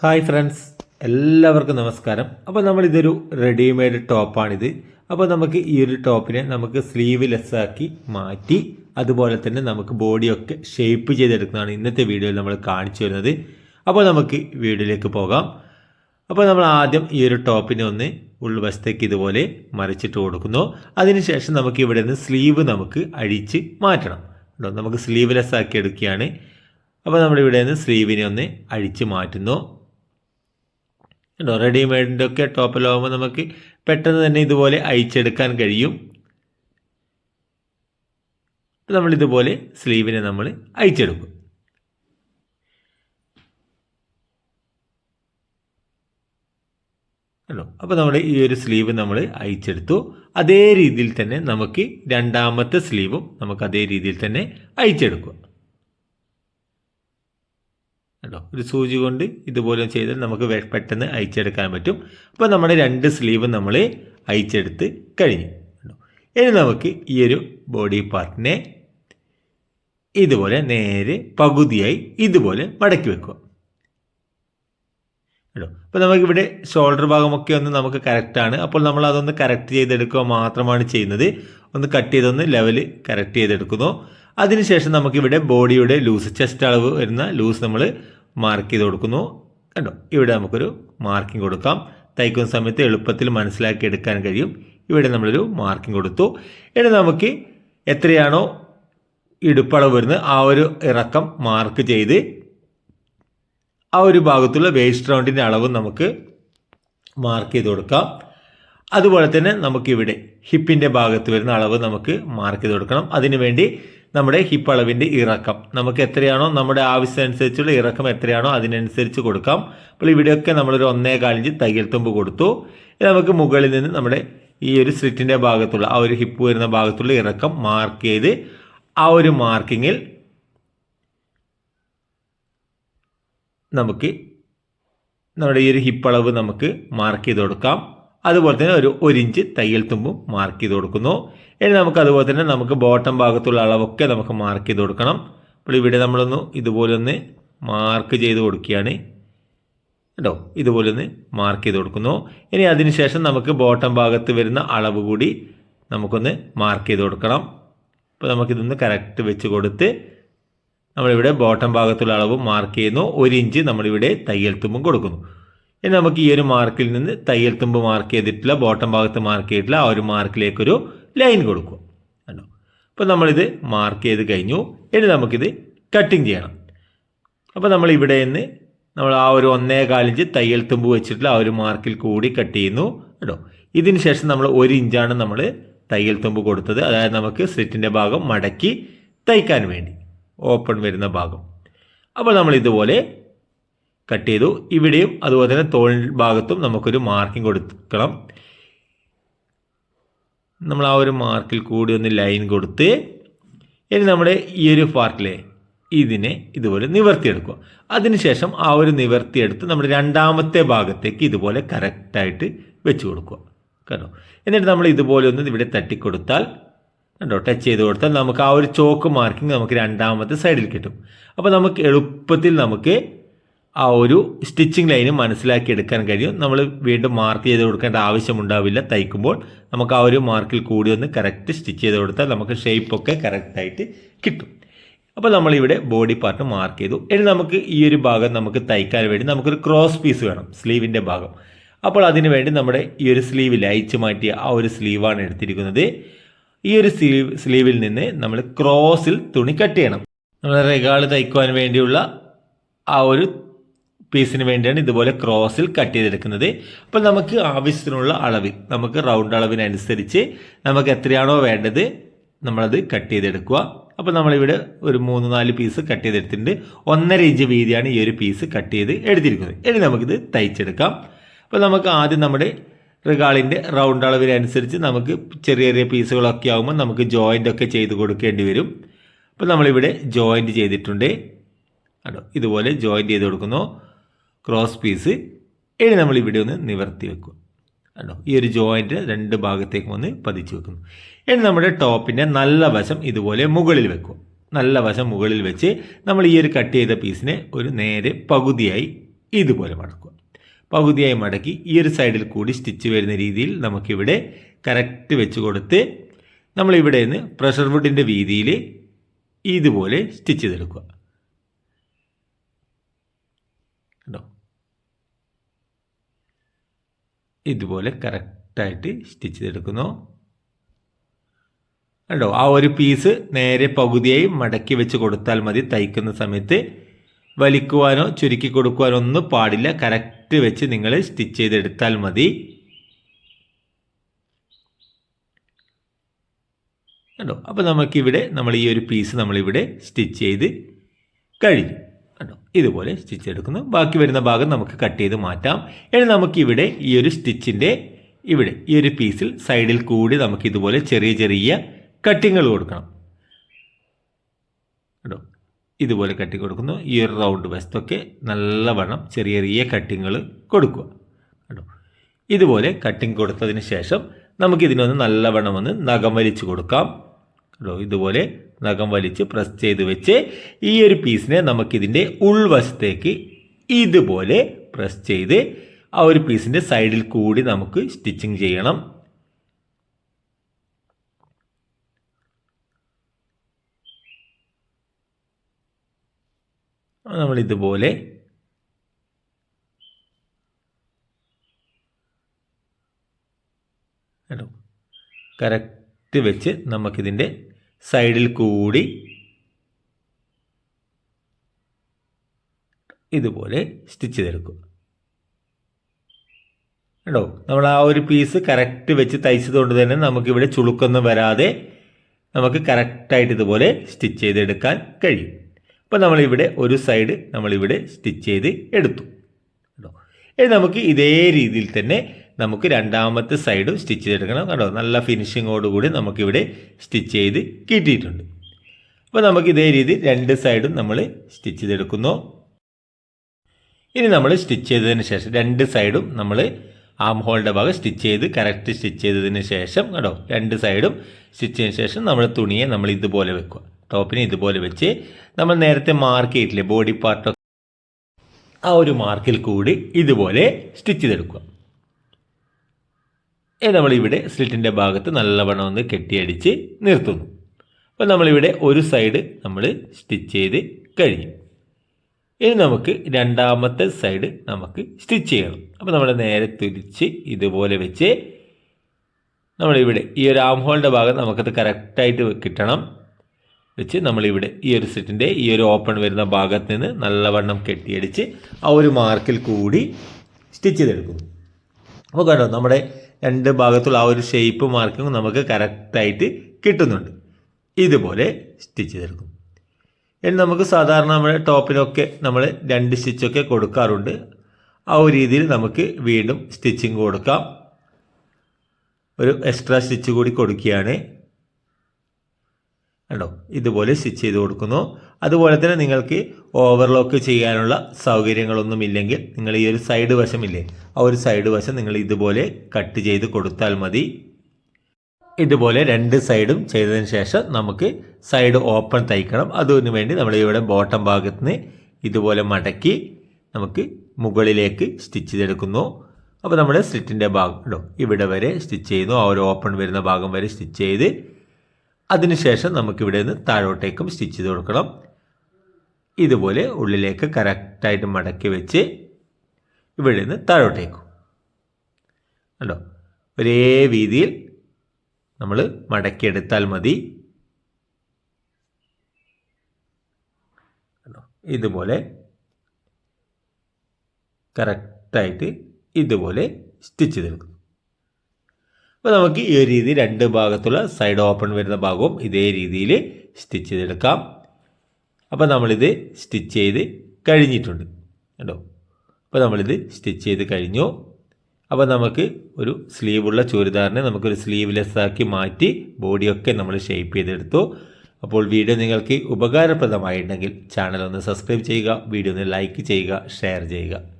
Hi friends എല്ലാവർക്കും നമസ്കാരം. അപ്പോൾ നമ്മളിതൊരു റെഡിമെയ്ഡ് ടോപ്പാണിത്. അപ്പോൾ നമുക്ക് ഈ ഒരു ടോപ്പിനെ നമുക്ക് സ്ലീവ് ലെസ്സാക്കി മാറ്റി അതുപോലെ തന്നെ നമുക്ക് ബോഡിയൊക്കെ ഷേപ്പ് ചെയ്തെടുക്കുന്നതാണ് ഇന്നത്തെ വീഡിയോയിൽ നമ്മൾ കാണിച്ചു വരുന്നത്. അപ്പോൾ നമുക്ക് വീഡിയോയിലേക്ക് പോകാം. അപ്പോൾ നമ്മൾ ആദ്യം ഈ ഒരു ടോപ്പിനെ ഒന്ന് ഉൾവശത്തേക്ക് ഇതുപോലെ മറിച്ചിട്ട് കൊടുക്കുന്നു. അതിനുശേഷം നമുക്ക് ഇവിടെ നിന്ന് സ്ലീവ് നമുക്ക് അഴിച്ച് മാറ്റണം. കേട്ടോ നമുക്ക് സ്ലീവ് ലെസ് ആക്കി എടുക്കുകയാണ് അപ്പോൾ നമ്മളിവിടെ നിന്ന് സ്ലീവിനെ ഒന്ന് അഴിച്ച് മാറ്റുന്നു. കേട്ടോ റെഡിമെയ്ഡിന്റെ ഒക്കെ ടോപ്പിലാവുമ്പോൾ നമുക്ക് പെട്ടെന്ന് തന്നെ ഇതുപോലെ അയച്ചെടുക്കാൻ കഴിയും. നമ്മൾ ഇതുപോലെ സ്ലീവിനെ നമ്മൾ അയച്ചെടുക്കും കേട്ടോ അപ്പോൾ നമ്മുടെ ഈ ഒരു സ്ലീവ് നമ്മൾ അയച്ചെടുത്തു അതേ രീതിയിൽ തന്നെ നമുക്ക് രണ്ടാമത്തെ സ്ലീവും നമുക്ക് അതേ രീതിയിൽ തന്നെ അയച്ചെടുക്കുക കേട്ടോ? ഒരു സൂചി കൊണ്ട് ഇതുപോലെ ചെയ്താൽ നമുക്ക് പെട്ടെന്ന് അയച്ചെടുക്കാൻ പറ്റും. അപ്പോൾ നമ്മുടെ രണ്ട് സ്ലീവ് നമ്മൾ അയച്ചെടുത്ത് കഴിഞ്ഞു. ഇനി നമുക്ക് ഈ ഒരു ബോഡി പാർട്ടിനെ ഇതുപോലെ നേരെ പകുതിയായി ഇതുപോലെ മടക്കി വെക്കുക. കേട്ടോ? അപ്പോൾ നമുക്കിവിടെ ഷോൾഡർ ഭാഗമൊക്കെ ഒന്ന് നമുക്ക് കറക്റ്റാണ് അപ്പോൾ നമ്മൾ അതൊന്ന് കറക്റ്റ് ചെയ്തെടുക്കുക മാത്രമാണ് ചെയ്യുന്നത്. ഒന്ന് കട്ട് ചെയ്തൊന്ന് ലെവൽ കറക്റ്റ് ചെയ്തെടുക്കുന്നു. അതിനുശേഷം നമുക്കിവിടെ ബോഡിയുടെ ലൂസ് ചെസ്റ്റ് അളവ് വരുന്ന ലൂസ് നമ്മൾ മാർക്ക് ചെയ്ത് കൊടുക്കുന്നു. കണ്ടോ? ഇവിടെ നമുക്കൊരു മാർക്കിംഗ് കൊടുക്കാം. തയ്ക്കുന്ന സമയത്ത് എളുപ്പത്തിൽ മനസ്സിലാക്കി എടുക്കാൻ കഴിയും. ഇവിടെ നമ്മളൊരു മാർക്കിംഗ് കൊടുത്തു. ഇനി നമുക്ക് എത്രയാണോ ഇടുപ്പളവ് വരുന്നത് ആ ഒരു ഇറക്കം മാർക്ക് ചെയ്ത് ആ ഒരു ഭാഗത്തുള്ള വേസ്റ്റ് റൗണ്ടിന്റെ അളവ് നമുക്ക് മാർക്ക് ചെയ്ത് കൊടുക്കാം. അതുപോലെ തന്നെ നമുക്കിവിടെ ഹിപ്പിന്റെ ഭാഗത്ത് വരുന്ന അളവ് നമുക്ക് മാർക്ക് ചെയ്ത് കൊടുക്കണം. അതിനുവേണ്ടി നമ്മുടെ ഹിപ്പ് അളവിന്റെ ഇറക്കം. നമുക്ക് എത്രയാണോ നമ്മുടെ ആവശ്യമനുസരിച്ചുള്ള ഇറക്കം എത്രയാണോ അതിനനുസരിച്ച് കൊടുക്കാം. അപ്പോൾ ഇവിടെയൊക്കെ നമ്മളൊരു ഒന്നേ കാലിഞ്ച് തയ്യൽ തുമ്പ് കൊടുത്തു. നമുക്ക് മുകളിൽ നിന്ന് നമ്മുടെ ഈ ഒരു സ്ലിറ്റിന്റെ ഭാഗത്തുള്ള ആ ഒരു ഹിപ്പ് വരുന്ന ഭാഗത്തുള്ള ഇറക്കം മാർക്ക് ചെയ്ത് ആ ഒരു മാർക്കിങ്ങിൽ നമുക്ക് നമ്മുടെ ഈ ഒരു ഹിപ്പ് അളവ് നമുക്ക് മാർക്ക് ചെയ്ത് കൊടുക്കാം. അതുപോലെ തന്നെ ഒരു ഒരു ഇഞ്ച് തയ്യൽ തുമ്പും മാർക്ക് ചെയ്ത് കൊടുക്കുന്നു. ഇനി നമുക്ക് അതുപോലെ തന്നെ നമുക്ക് ബോട്ടം ഭാഗത്തുള്ള അളവൊക്കെ നമുക്ക് മാർക്ക് ചെയ്ത് കൊടുക്കണം. അപ്പോൾ ഇവിടെ നമ്മളൊന്ന് ഇതുപോലൊന്ന് മാർക്ക് ചെയ്ത് കൊടുക്കുകയാണ്. കേട്ടോ ഇതുപോലൊന്ന് മാർക്ക് ചെയ്ത് കൊടുക്കുന്നു. ഇനി അതിനുശേഷം നമുക്ക് ബോട്ടം ഭാഗത്ത് വരുന്ന അളവ് കൂടി നമുക്കൊന്ന് മാർക്ക് ചെയ്ത് കൊടുക്കണം. അപ്പോൾ നമുക്കിതൊന്ന് കറക്റ്റ് വെച്ച് കൊടുത്ത് നമ്മളിവിടെ ബോട്ടം ഭാഗത്തുള്ള അളവ് മാർക്ക് ചെയ്യുന്നു. ഒരു ഇഞ്ച് നമ്മളിവിടെ തയ്യൽ തുമ്പും കൊടുക്കുന്നു. ഇനി നമുക്ക് ഈ ഒരു മാർക്കിൽ നിന്ന് തയ്യൽ തുമ്പ് മാർക്ക് ചെയ്തിട്ടില്ല ബോട്ടം ഭാഗത്ത് മാർക്ക് ചെയ്തിട്ടില്ല ആ ഒരു മാർക്കിലേക്കൊരു ലൈൻ കൊടുക്കുക. കണ്ടോ? അപ്പോൾ നമ്മളിത് മാർക്ക് ചെയ്ത് കഴിഞ്ഞു. ഇനി നമുക്കിത് കട്ടിങ് ചെയ്യണം. അപ്പോൾ നമ്മൾ ഇവിടെ നിന്ന് നമ്മൾ ആ ഒരു ഒന്നേ കാലിഞ്ച് തയ്യൽ തുമ്പ് വെച്ചിട്ടുള്ള ആ ഒരു മാർക്കിൽ കൂടി കട്ട് ചെയ്യുന്നു. കേട്ടോ ഇതിന് ശേഷം നമ്മൾ ഒരു ഇഞ്ചാണ് നമ്മൾ തയ്യൽ തുമ്പ് കൊടുത്തത്. അതായത് നമുക്ക് സ്ലിറ്റിന്റെ ഭാഗം മടക്കി തയ്ക്കാൻ വേണ്ടി. ഓപ്പൺ വരുന്ന ഭാഗം. അപ്പോൾ നമ്മൾ ഇതുപോലെ കട്ട് ചെയ്തു. ഇവിടെയും അതുപോലെ തന്നെ തോൾ ഭാഗത്തും നമുക്കൊരു മാർക്കിംഗ് കൊടുക്കണം. നമ്മൾ ആ ഒരു മാർക്കിൽ കൂടി ഒന്ന് ലൈൻ കൊടുത്ത് ഇനി നമ്മുടെ ഈ ഒരു പാർട്ടിലെ ഇതിനെ ഇതുപോലെ നിവർത്തിയെടുക്കുക. അതിനുശേഷം ആ ഒരു നിവർത്തിയെടുത്ത് നമ്മുടെ രണ്ടാമത്തെ ഭാഗത്തേക്ക് ഇതുപോലെ കറക്റ്റായിട്ട് വെച്ച് കൊടുക്കുക. കേട്ടോ? എന്നിട്ട് നമ്മൾ ഇതുപോലെ ഒന്ന് ഇവിടെ തട്ടിക്കൊടുത്താൽ കണ്ടോ? ടച്ച് ചെയ്ത് കൊടുത്താൽ നമുക്ക് ആ ഒരു ചോക്ക് മാർക്കിംഗ് നമുക്ക് രണ്ടാമത്തെ സൈഡിൽ കിട്ടും. അപ്പോൾ നമുക്ക് എളുപ്പത്തിൽ നമുക്ക് ആ ഒരു സ്റ്റിച്ചിങ് ലൈന് മനസ്സിലാക്കി എടുക്കാൻ കഴിയും. നമ്മൾ വീണ്ടും മാർക്ക് ചെയ്ത് കൊടുക്കേണ്ട ആവശ്യമുണ്ടാവില്ല. തയ്ക്കുമ്പോൾ നമുക്ക് ആ ഒരു മാർക്കിൽ കൂടി ഒന്ന് കറക്റ്റ് സ്റ്റിച്ച് ചെയ്ത് കൊടുത്താൽ നമുക്ക് ഷേപ്പൊക്കെ കറക്റ്റായിട്ട് കിട്ടും. അപ്പോൾ നമ്മളിവിടെ ബോഡി പാർട്ട് മാർക്ക് ചെയ്തു. ഇനി നമുക്ക് ഈ ഒരു ഭാഗം നമുക്ക് തയ്ക്കാൻ വേണ്ടി നമുക്കൊരു ക്രോസ് പീസ് വേണം സ്ലീവിന്റെ ഭാഗം. അപ്പോൾ അതിന് വേണ്ടി നമ്മുടെ ഈ ഒരു സ്ലീവ് അയച്ചു മാറ്റിയ ആ ഒരു സ്ലീവാണ് എടുത്തിരിക്കുന്നത്. ഈ ഒരു സ്ലീവ് സ്ലീവിൽ നിന്ന് നമ്മൾ ക്രോസിൽ തുണി കട്ട് ചെയ്യണം. നമ്മൾ റെഗാൾ തയ്ക്കുവാൻ വേണ്ടിയുള്ള ആ ഒരു പീസിന് വേണ്ടിയാണ് ഇതുപോലെ ക്രോസിൽ കട്ട് ചെയ്തെടുക്കുന്നത്. അപ്പോൾ നമുക്ക് ആവശ്യത്തിനുള്ള അളവിൽ നമുക്ക് റൗണ്ട് അളവിനനുസരിച്ച് നമുക്ക് എത്രയാണോ വേണ്ടത് നമ്മളത് കട്ട് ചെയ്തെടുക്കുക. അപ്പോൾ നമ്മളിവിടെ ഒരു മൂന്ന് നാല് പീസ് കട്ട് ചെയ്തെടുത്തിട്ടുണ്ട്. ഒന്നര ഇഞ്ച് വീതിയാണ് ഈ ഒരു പീസ് കട്ട് ചെയ്ത് എടുത്തിരിക്കുന്നത്. ഇനി നമുക്കിത് തയ്ച്ചെടുക്കാം. അപ്പോൾ നമുക്ക് ആദ്യം നമ്മുടെ റിഗാളിന്റെ റൗണ്ട് അളവിനനുസരിച്ച് നമുക്ക് ചെറിയ ചെറിയ പീസുകളൊക്കെ ആകുമ്പോൾ നമുക്ക് ജോയിന്റ് ഒക്കെ ചെയ്ത് കൊടുക്കേണ്ടി വരും. അപ്പോൾ നമ്മളിവിടെ ജോയിന്റ് ചെയ്തിട്ടുണ്ട്. ഇതുപോലെ ജോയിന്റ് ചെയ്ത് കൊടുക്കുന്നു. ക്രോസ് പീസ് ഇനി നമ്മൾ ഇവിടെ ഒന്ന് നിവർത്തി വെക്കുക കണ്ടോ? ഈ ഒരു ജോയിന്റ് രണ്ട് ഭാഗത്തേക്കും ഒന്ന് പതിച്ചു വെക്കുന്നു. ഇനി നമ്മുടെ ടോപ്പിന്റെ നല്ല വശം ഇതുപോലെ മുകളിൽ വെക്കുക നല്ല വശം മുകളിൽ വെച്ച് നമ്മൾ ഈ ഒരു കട്ട് ചെയ്ത പീസിനെ ഒരു നേരെ പകുതിയായി ഇതുപോലെ മടക്കുക പകുതിയായി മടക്കി ഈ ഒരു സൈഡിൽ കൂടി സ്റ്റിച്ച് വരുന്ന രീതിയിൽ നമുക്കിവിടെ കറക്റ്റ് വെച്ച് കൊടുത്ത് നമ്മളിവിടെ നിന്ന് പ്രഷർ വുഡിന്റെ വീതിയിൽ ഇതുപോലെ സ്റ്റിച്ച് ചെയ്തെടുക്കുക കണ്ടോ ഇതുപോലെ കറക്റ്റായിട്ട് സ്റ്റിച്ച് ചെയ്തെടുക്കുന്നു. കണ്ടോ? ആ ഒരു പീസ് നേരെ പകുതിയായി മടക്കി വെച്ച് കൊടുത്താൽ മതി. തയ്ക്കുന്ന സമയത്ത് വലിക്കുവാനോ ചുരുക്കി കൊടുക്കുവാനോ ഒന്നും പാടില്ല. കറക്റ്റ് വെച്ച് നിങ്ങൾ സ്റ്റിച്ച് ചെയ്തെടുത്താൽ മതി. കണ്ടോ? അപ്പോൾ നമുക്കിവിടെ നമ്മൾ ഈ ഒരു പീസ് നമ്മളിവിടെ സ്റ്റിച്ച് ചെയ്ത് കഴിഞ്ഞു. ഇതുപോലെ സ്റ്റിച്ച് എടുക്കുന്നു. ബാക്കി വരുന്ന ഭാഗം നമുക്ക് കട്ട് ചെയ്ത് മാറ്റാം. ഇനി നമുക്കിവിടെ ഈ ഒരു സ്റ്റിച്ചിന്റെ ഇവിടെ ഈ ഒരു പീസിൽ സൈഡിൽ കൂടി നമുക്ക് ഇതുപോലെ ചെറിയ ചെറിയ കട്ടിങ്ങൾ കൊടുക്കണം. കേട്ടോ ഇതുപോലെ കട്ടിങ് കൊടുക്കുന്നു. ഈ ഒരു റൗണ്ട് വശത്തൊക്കെ നല്ലവണ്ണം ചെറിയ ചെറിയ കട്ടിങ്ങൾ കൊടുക്കുക. കേട്ടോ ഇതുപോലെ കട്ടിങ് കൊടുത്തതിന് ശേഷം നമുക്കിതിനൊന്ന് നല്ലവണ്ണം ഒന്ന് നഖം വലിച്ചു കൊടുക്കാം. കേട്ടോ ഇതുപോലെ നഖം വലിച്ച് പ്രസ് ചെയ്ത് വെച്ച് ഈ ഒരു പീസിനെ നമുക്കിതിന്റെ ഉൾവശത്തേക്ക് ഇതുപോലെ പ്രസ് ചെയ്ത് ആ ഒരു പീസിന്റെ സൈഡിൽ കൂടി നമുക്ക് സ്റ്റിച്ചിങ് ചെയ്യണം. നമ്മൾ ഇതുപോലെ കേട്ടോ കറക്റ്റ് വെച്ച് നമുക്കിതിന്റെ സൈഡിൽ കൂടി ഇതുപോലെ സ്റ്റിച്ച് ചെയ്തെടുക്കും കേട്ടോ നമ്മൾ ആ ഒരു പീസ് കറക്റ്റ് വെച്ച് തയ്ച്ചതുകൊണ്ട് തന്നെ നമുക്കിവിടെ ചുളുക്കൊന്നും വരാതെ നമുക്ക് കറക്റ്റായിട്ട് ഇതുപോലെ സ്റ്റിച്ച് ചെയ്തെടുക്കാൻ കഴിയും. അപ്പോൾ നമ്മളിവിടെ ഒരു സൈഡ് നമ്മളിവിടെ സ്റ്റിച്ച് ചെയ്ത് എടുത്തു. കേട്ടോ ഇനി നമുക്ക് ഇതേ രീതിയിൽ തന്നെ നമുക്ക് രണ്ടാമത്തെ സൈഡും സ്റ്റിച്ച് ചെയ്തെടുക്കണം. കണ്ടോ? നല്ല ഫിനിഷിങ്ങോടുകൂടി നമുക്കിവിടെ സ്റ്റിച്ച് ചെയ്ത് കിട്ടിയിട്ടുണ്ട്. അപ്പോൾ നമുക്ക് ഇതേ രീതി രണ്ട് സൈഡും നമ്മൾ സ്റ്റിച്ച് ചെയ്തെടുക്കുന്നു. ഇനി നമ്മൾ സ്റ്റിച്ച് ചെയ്തതിന് ശേഷം രണ്ട് സൈഡും നമ്മൾ ആം ഹോളിന്റെ ഭാഗം സ്റ്റിച്ച് ചെയ്ത് കറക്റ്റ് സ്റ്റിച്ച് ചെയ്തതിന് ശേഷം കേട്ടോ രണ്ട് സൈഡും സ്റ്റിച്ച് ചെയ്തതിന് ശേഷം നമ്മൾ തുണിയെ നമ്മൾ ഇതുപോലെ വെക്കുക. ടോപ്പിനെ ഇതുപോലെ വെച്ച് നമ്മൾ നേരത്തെ മാർക്ക് ചെയ്തിട്ടില്ലേ? ബോഡി പാർട്ടൊക്കെ ആ ഒരു മാർക്കിൽ കൂടി ഇതുപോലെ സ്റ്റിച്ച് ചെയ്തെടുക്കുക. നമ്മളിവിടെ സ്ലിറ്റിന്റെ ഭാഗത്ത് നല്ലവണ്ണം ഒന്ന് കെട്ടിയടിച്ച് നിർത്തുന്നു. അപ്പോൾ നമ്മളിവിടെ ഒരു സൈഡ് നമ്മൾ സ്റ്റിച്ച് ചെയ്ത് കഴിഞ്ഞു. ഇനി നമുക്ക് രണ്ടാമത്തെ സൈഡ് നമുക്ക് സ്റ്റിച്ച് ചെയ്യണം. അപ്പോൾ നമ്മൾ നേരെ തിരിച്ച് ഇതുപോലെ വെച്ച് നമ്മളിവിടെ ഈ ഒരു ആം ഹോളിന്റെ ഭാഗം നമുക്കത് കറക്റ്റായിട്ട് കിട്ടണം. വെച്ച് നമ്മളിവിടെ ഈ ഒരു സെറ്റിന്റെ ഈ ഒരു ഓപ്പൺ വരുന്ന ഭാഗത്ത് നിന്ന് നല്ലവണ്ണം കെട്ടിയടിച്ച് ആ ഒരു മാർക്കിൽ കൂടി സ്റ്റിച്ച് ചെയ്തെടുക്കുന്നു. അപ്പോൾ കണ്ടോ നമ്മുടെ രണ്ട് ഭാഗത്തുള്ള ആ ഒരു ഷേപ്പ് മാർക്കിങ് നമുക്ക് കറക്റ്റായിട്ട് കിട്ടുന്നുണ്ട്. ഇതുപോലെ സ്റ്റിച്ച് ചെയ്തെടുക്കും. ഇനി നമുക്ക് സാധാരണ നമ്മുടെ ടോപ്പിനൊക്കെ നമ്മൾ രണ്ട് സ്റ്റിച്ചൊക്കെ കൊടുക്കാറുണ്ട്. ആ ഒരു രീതിയിൽ നമുക്ക് വീണ്ടും സ്റ്റിച്ചിങ് കൊടുക്കാം. ഒരു എക്സ്ട്രാ സ്റ്റിച്ച് കൂടി കൊടുക്കുകയാണ്. കണ്ടോ? ഇതുപോലെ സ്റ്റിച്ച് ചെയ്ത് കൊടുക്കുന്നു. അതുപോലെ തന്നെ നിങ്ങൾക്ക് ഓവർലോക്ക് ചെയ്യാനുള്ള സൗകര്യങ്ങളൊന്നും ഇല്ലെങ്കിൽ നിങ്ങൾ ഈ ഒരു സൈഡ് വശമില്ലേ ആ ഒരു സൈഡ് വശം നിങ്ങൾ ഇതുപോലെ കട്ട് ചെയ്ത് കൊടുത്താൽ മതി. ഇതുപോലെ രണ്ട് സൈഡും ചെയ്തതിന് ശേഷം നമുക്ക് സൈഡ് ഓപ്പൺ തയ്ക്കണം. അതിനു വേണ്ടി നമ്മൾ ഇവിടെ ബോട്ടം ഭാഗത്ത് നിന്ന് ഇതുപോലെ മടക്കി നമുക്ക് മുകളിലേക്ക് സ്റ്റിച്ച് ചെയ്തെടുക്കുന്നു. അപ്പോൾ നമ്മുടെ സ്ലിറ്റിന്റെ ഭാഗം ഇടും ഇവിടെ വരെ സ്റ്റിച്ച് ചെയ്യുന്നു. ആ ഒരു ഓപ്പൺ വരുന്ന ഭാഗം വരെ സ്റ്റിച്ച് ചെയ്ത് അതിനുശേഷം നമുക്കിവിടെ നിന്ന് താഴോട്ടേക്കും സ്റ്റിച്ച് ചെയ്ത് കൊടുക്കണം. ഇതുപോലെ ഉള്ളിലേക്ക് കറക്റ്റായിട്ട് മടക്കി വെച്ച് ഇവിടെ നിന്ന് താഴോട്ടേക്കും. കണ്ടോ? ഒരേ രീതിയിൽ നമ്മൾ മടക്കിയെടുത്താൽ മതി. ഇതുപോലെ കറക്റ്റായിട്ട് ഇതുപോലെ സ്റ്റിച്ച് തീർക്കും അപ്പോൾ നമുക്ക് ഈ ഒരു രീതി രണ്ട് ഭാഗത്തുള്ള സൈഡ് ഓപ്പൺ വരുന്ന ഭാഗവും ഇതേ രീതിയിൽ സ്റ്റിച്ച് ചെയ്തെടുക്കാം. അപ്പോൾ നമ്മളിത് സ്റ്റിച്ച് ചെയ്ത് കഴിഞ്ഞിട്ടുണ്ട്. കേട്ടോ അപ്പോൾ നമ്മളിത് സ്റ്റിച്ച് ചെയ്ത് കഴിഞ്ഞു. അപ്പോൾ നമുക്ക് ഒരു സ്ലീവുള്ള ചുരിദാറിനെ നമുക്കൊരു സ്ലീവ്ലെസ് ആക്കി മാറ്റി ബോഡിയൊക്കെ നമ്മൾ ഷേപ്പ് ചെയ്തെടുത്തു. അപ്പോൾ വീഡിയോ നിങ്ങൾക്ക് ഉപകാരപ്രദമായിട്ടുണ്ടെങ്കിൽ ചാനൽ ഒന്ന് സബ്സ്ക്രൈബ് ചെയ്യുക വീഡിയോ ഒന്ന് ലൈക്ക് ചെയ്യുക ഷെയർ ചെയ്യുക.